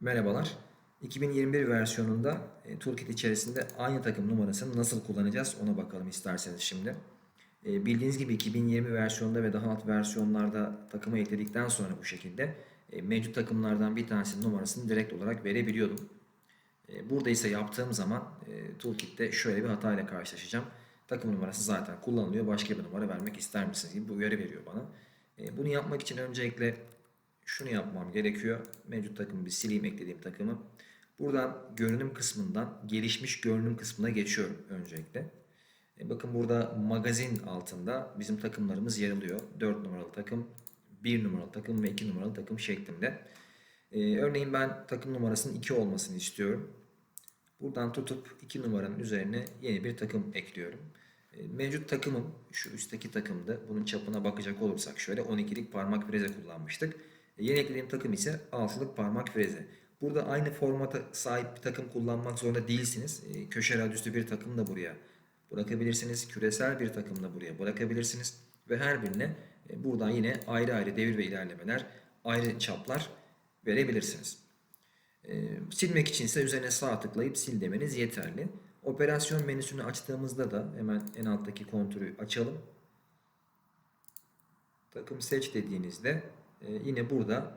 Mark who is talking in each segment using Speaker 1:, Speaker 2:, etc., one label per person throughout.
Speaker 1: Merhabalar. 2021 versiyonunda e, Toolkit içerisinde aynı takım numarasını nasıl kullanacağız ona bakalım isterseniz şimdi. E, bildiğiniz gibi 2020 versiyonunda ve daha alt versiyonlarda takımı ekledikten sonra bu şekilde e, mevcut takımlardan bir tanesinin numarasını direkt olarak verebiliyordum. E, burada ise yaptığım zaman e, Toolkit'te şöyle bir hatayla karşılaşacağım. Takım numarası zaten kullanılıyor. Başka bir numara vermek ister misiniz gibi bir uyarı veriyor bana. E, bunu yapmak için öncelikle şunu yapmam gerekiyor. Mevcut takımı bir sileyim eklediğim takımı. Buradan görünüm kısmından gelişmiş görünüm kısmına geçiyorum öncelikle. E, bakın burada magazin altında bizim takımlarımız yer alıyor. 4 numaralı takım, 1 numaralı takım ve 2 numaralı takım şeklinde. E, örneğin ben takım numarasının 2 olmasını istiyorum. Buradan tutup 2 numaranın üzerine yeni bir takım ekliyorum. E, Mevcut takımım şu üstteki takımdı. Bunun çapına bakacak olursak şöyle 12'lik parmak freze kullanmıştık. E, Yeni eklediğim takım ise 6'lık parmak freze. Burada aynı formata sahip bir takım kullanmak zorunda değilsiniz. E, Köşe radyüslü bir takım da buraya bırakabilirsiniz. Küresel bir takım da buraya bırakabilirsiniz. Ve her birine e, buradan yine ayrı ayrı devir ve ilerlemeler, ayrı çaplar verebilirsiniz. Silmek için ise üzerine sağ tıklayıp sil demeniz yeterli. Operasyon menüsünü açtığımızda da hemen en alttaki kontürü açalım. Takım seç dediğinizde e, yine burada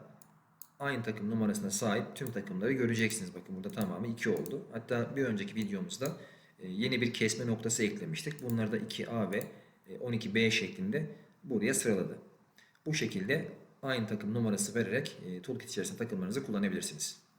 Speaker 1: aynı takım numarasına sahip tüm takımları göreceksiniz. Bakın burada tamamı 2 oldu. Hatta bir önceki videomuzda e, yeni bir kesme noktası eklemiştik. Bunları da 2A ve e, 12B şeklinde buraya sıraladı. Bu şekilde aynı takım numarası vererek e, toolkit içerisinde takımlarınızı kullanabilirsiniz.